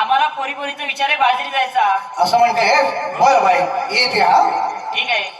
आम्हाला पोरी पोरीचा विचार आहे बाजरी जायचा असं म्हणते बर बाई येते हा. ठीक आहे.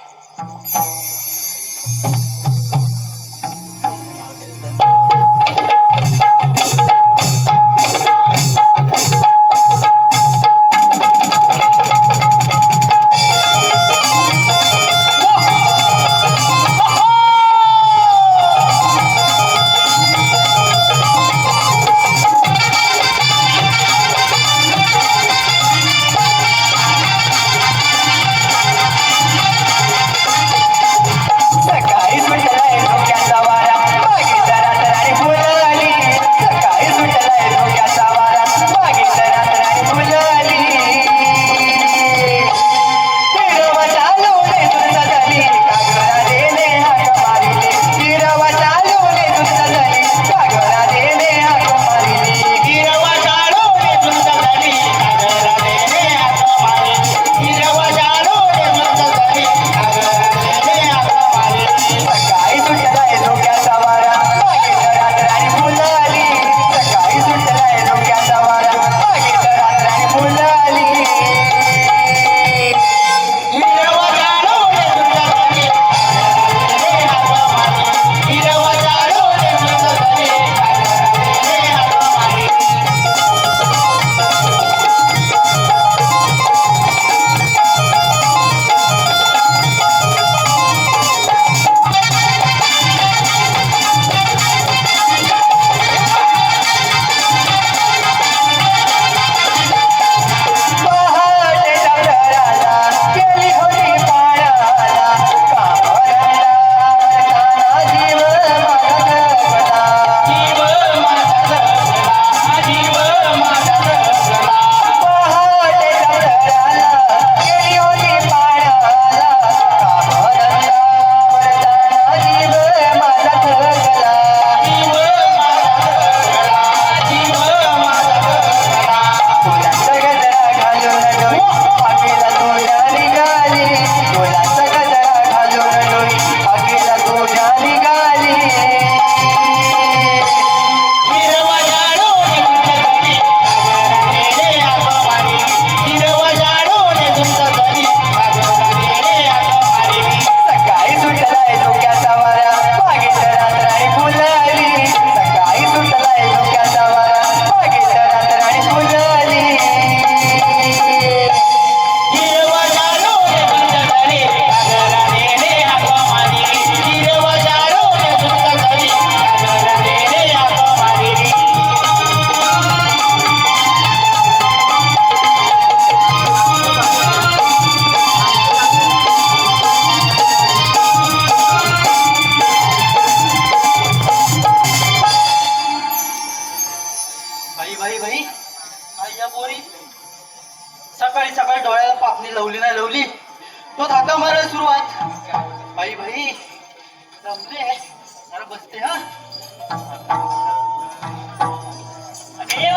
अरे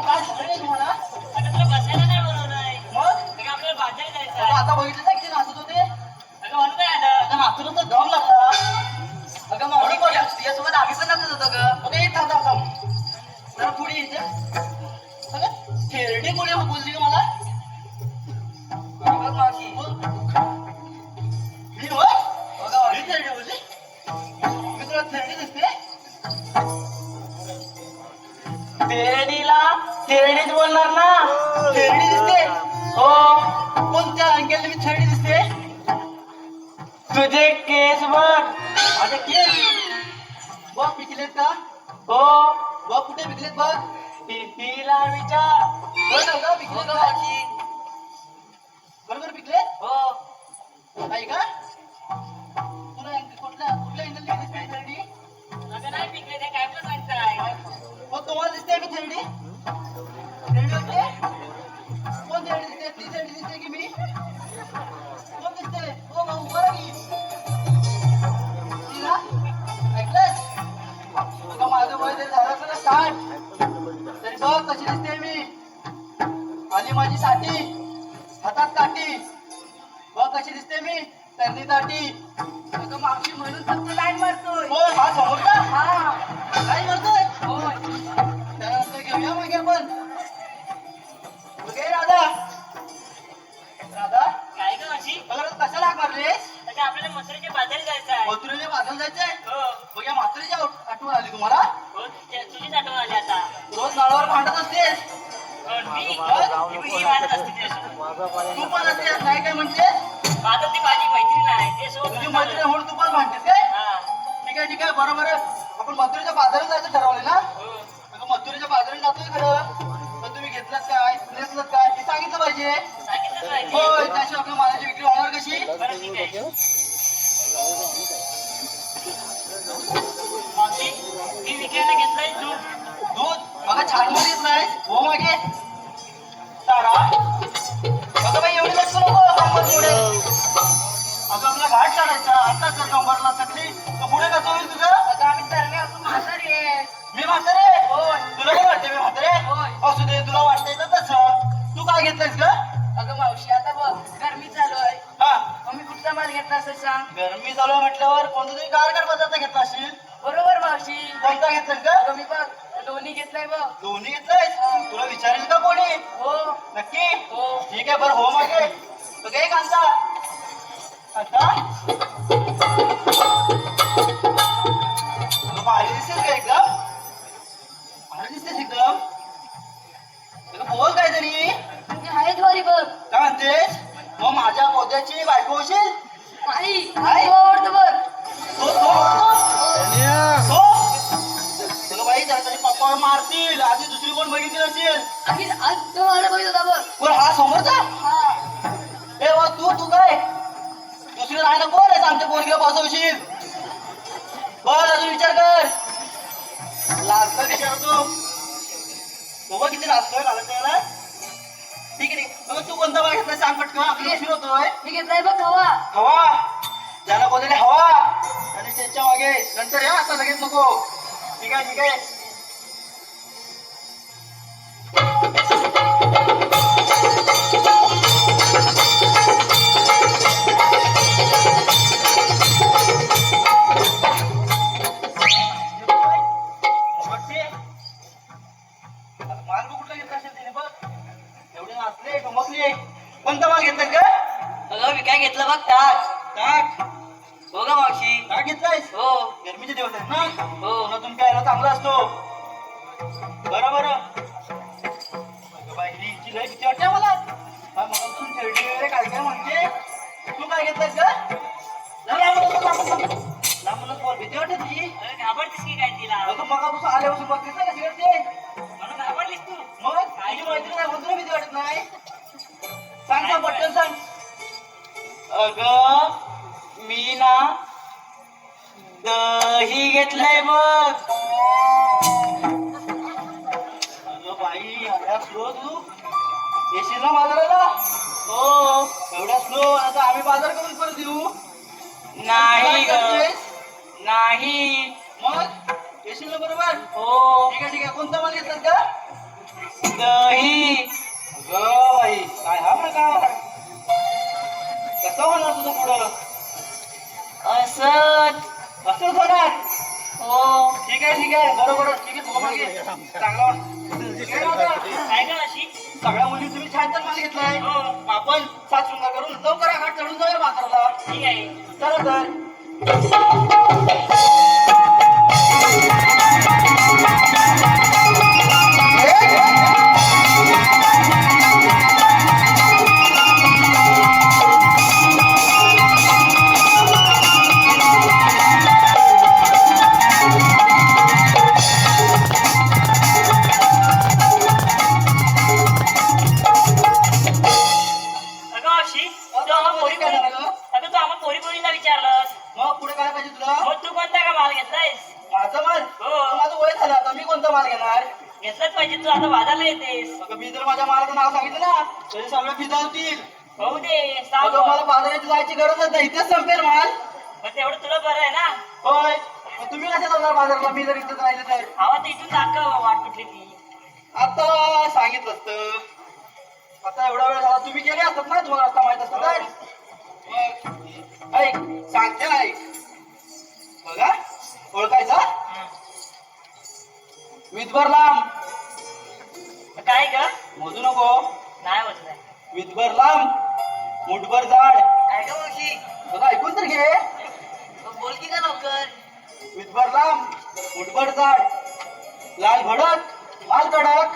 काय सुचले तुला बसायला नाही मग? मी आता बघितलं नाही किती होते अगं म्हणून नाही आता नाचून तर दम लागला. अगं मावडी पण तुझ्यासोबत आम्ही पण नाचत होतो गं. अगं ये थांब थांब थांब. जरा पुढे येते कोणी बोलली का तुझे केस बघ आता केस बघ पिकलेत का? हो. बघ कुठे पिकलेत बघ. तिला विचार. पिकलेत का? बरोबर. पिकलेत? हो. नाही का? तुला कुठल्या कुठल्या अगं नाही पिकले ते काय पण सांगताय मग तुम्हाला दिसते मी थेरडी माझी साठी हातात काठी. कशी दिसते मी. त्यांनी ताटी. अगं मावशी म्हणून लाईन मारतोय. हो हा समोर का? हा. काय म्हणतोय होय. त्यानंतर घेऊया मग आपण. ओके राधा. राधा काय ग अशी मारलीस? आपल्याला मसुरीच्या बाजारी जायचं आहे. मथुरेने बाजूला जायचंय हो. या म्हातारीची आठवण आली तुम्हाला? हो तुझ्या- तुझीच आठवण आली आता. रोज नाळावर भांडत असतेस? असते. तू पण असतेस नाही काय म्हणतेस माझं ती माझी मैत्रीण आहे ते सोबत तुझी मैत्रीण म्हणून तू पण भांडतेस काय? हा. ठीक आहे ठीक आहे बरोबर आहे. आपण मथुरेच्या बाजारात जायचं ठरवलं ना? हो. अगं मथुरेच्या बाजारात जातोय खरं. पण तुम्ही घेतलं काय? नेसलं काय? हे सांगितलं पाहिजे. सांगितलं पाहिजे. होय त्याशिवाय आपल्या मालाची विक्री होणार कशी? बरं ठीक आहे. मावशी मी विकायला घेतलंय दूध दूध? बघा छान येत नाही हो. मागे. तारा. बघा बाई एवढी लक्ष नको कंबर पुढे. अगं आपला घाट चढायचा आता जर कंबरला चकली तर पुढे कसं होईल तुझं? अगं आम्ही तरणे असून म्हातारी मी म्हातारे होय. तुला काय वाटते मी म्हातारे होय. असू दे तुला वाटतंय तर तसं. तू काय घेतलंयस ग? अगं मावशी आता बघ गरमी चालू आहे. हा. मग मी कुठचा माल घेतला असं सांग? गरमी चालू आहे म्हटल्यावर कोणता तरी कारगर पदार्थ घेतला असेल? बरोबर मावशी. कोणता घेतलास ग? अगं मी बघ. दोन्ही घेतलाय बघ. दोन्ही घेतलायस? तुला विचारेल का कोणी? हो. नक्की? हो. ठीक आहे बरं हो मागे. तो काय कांता कांता तुला भारी दिसतेस का एकदम. भारी दिसतेस एकदम. तुला बोल काहीतरी. म्हणजे आहे ज्वारी बघ. काय म्हणतेस? मग माझ्या पोत्याची बायको होशील? नाही बघ. तो तो बाई पप्पा मारतील. आधी दुसरी कोण बघितली असेल आज तो मला बघित होता बघ. बरं हा समोरचा? हा. ए वा तू तू काय? दुसरी राहायला कोण आहे? आमच्या पोरगीला बसवशील. बस अजून विचार कर. लाजता विचारतो तो. बघ किती लाजतोय लाजत त्याला ठीक आहे. मग तू कोणता घेतला सांग पटकन. आपली उशीर होतोय. मी घेतलाय बघ हवा. हवा. हवा. आणि त्याच्यामागे नंतर या आता लगेच नको. ठीक आहे ठीक आहे घेतला कोणता माल घेतलाय का अगं मी काय घेतलं बघ ताक. ताक. हो ग मावशी. ताक घेतलायस? हो. गरमीचे दिवस आहेत ना? हो. उन्हातून प्यायला चांगला असतो. बरं बरं अगं बाई, हिची लय भीती वाटते मला खेळली वगैरे काय काय म्हणते? तू काय घेतलंस का भीती वाटते घाबरतीस की काय तिला? अगं मगापासून आल्यापासून बघतेस ना कशी करते. म्हणून घाबरलीस तू. मग? म्हणून भीती वाटत नाही. सांग सांग पटकन सांग. अगं मी ना दही घेतलंय अगं बाई एवढ्या स्लो तू? येशील ना? बाजाराला हो. एवढ्या स्लो आता आम्ही बाजार करून परत येऊ. नाही ग? नाही. मग? येशील ना बरोबर? हो. ठीक आहे ठीक आहे. कोणता माल घेतलास का दही. बाई काय हा प्रकार? कसं होणार तुझं पुढं? असत असंच होणार हो ठीक आहे ठीक आहे. बरोबर ठीक आहे चांगला अशी? सगळ्या मुली तुम्ही छान छान माल घेतलाय. हो. आपण सात शृंगार करून लवकर घाट चढून जाऊया बाजाराला ठीक आहे. चला तर. तर इथून दाखव वाट कुठली ती आता सांगितलं असतं. आता एवढा वेळ झाला तुम्ही गेले असतात ना तुम्हाला आता माहीत असतं तर ऐक सांगते ना ऐक. बघा ओळखायचा. विधभर लांब. काय ग? मोजू नको. नाही नाही. विधभर लांब मुठभर जाड. काय का मावशी बघा ऐकून तर घे. बोल की का लवकर. विधभर लांब. मुठभर जाड लाल भडक माल कडक.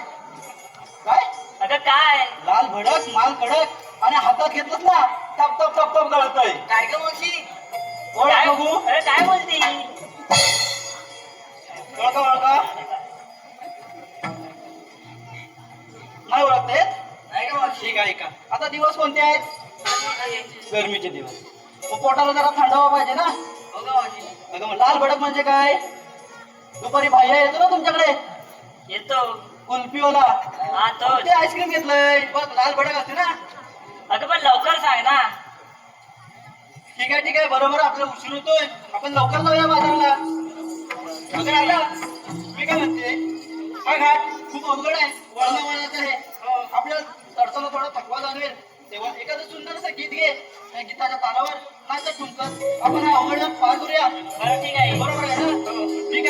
काय? अगं काय? लाल भडक माल कडक. आणि हातात घेतलंच ना. टप टप टप टप गळतय. काय का मावशी? ओळख काय बघू? अरे काय बोलती? ओळखा ओळखा. नाही ओळखते? नाही का मावशी. ठीक आहे का आता दिवस कोणते आहेत? हो गरमीचे दिवस. मग पोटाला जरा थंडावा पाहिजे ना? का मावशी. अगं मग लाल भडक म्हणजे काय? दुपारी बाह्य येतो ना तुमच्याकडे? येतो. कुल्फीवाला हा तो. ते आईस्क्रीम घेतलंय. बघ लाल भडक असते ना. अगं पण लवकर सांग ना. ठीक आहे ठीक आहे. बरोबर आपला उशीर होतोय. आपण लवकर जाऊया बाजारला. अगं आता मी काय म्हणते? हा घाट खूप अवघड आहे. वळणा वळणाचं आहे. आपल्याला चढताना थोडा थकवा जाणवेल. तेव्हा एखादं सुंदर असं गीत घे. त्या गीताच्या तालावर नाच ठुमकत आपण हा अवघड पार करूया. ठीक आहे. बरोबर आहे ना? ठीक आहे.